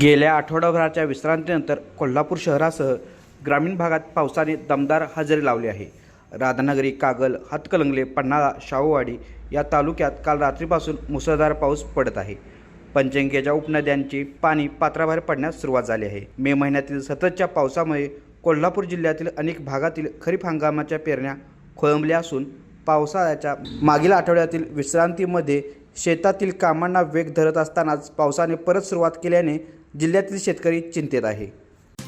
गेल्या आठवडाभराच्या विश्रांतीनंतर कोल्हापूर शहरासह ग्रामीण भागात पावसाने दमदार हजेरी लावली आहे. राधानगरी कागल हातकलंगले पन्हाळा शाहूवाडी या तालुक्यात काल रात्रीपासून मुसळधार पाऊस पडत आहे. पंचंगेच्या उपनद्यांची पाणी पात्राबाहेर पडण्यास सुरुवात झाली आहे. मे महिन्यातील सततच्या पावसामुळे कोल्हापूर जिल्ह्यातील अनेक भागातील खरीप हंगामाच्या पेरण्या खोळंबल्या असून पावसाळ्याच्या मागील आठवड्यातील विश्रांतीमध्ये शेतातील कामांना वेग धरत असतानाच पावसाने परत सुरुवात केल्याने जिल्ह्यातील शेतकरी चिंतेत आहे.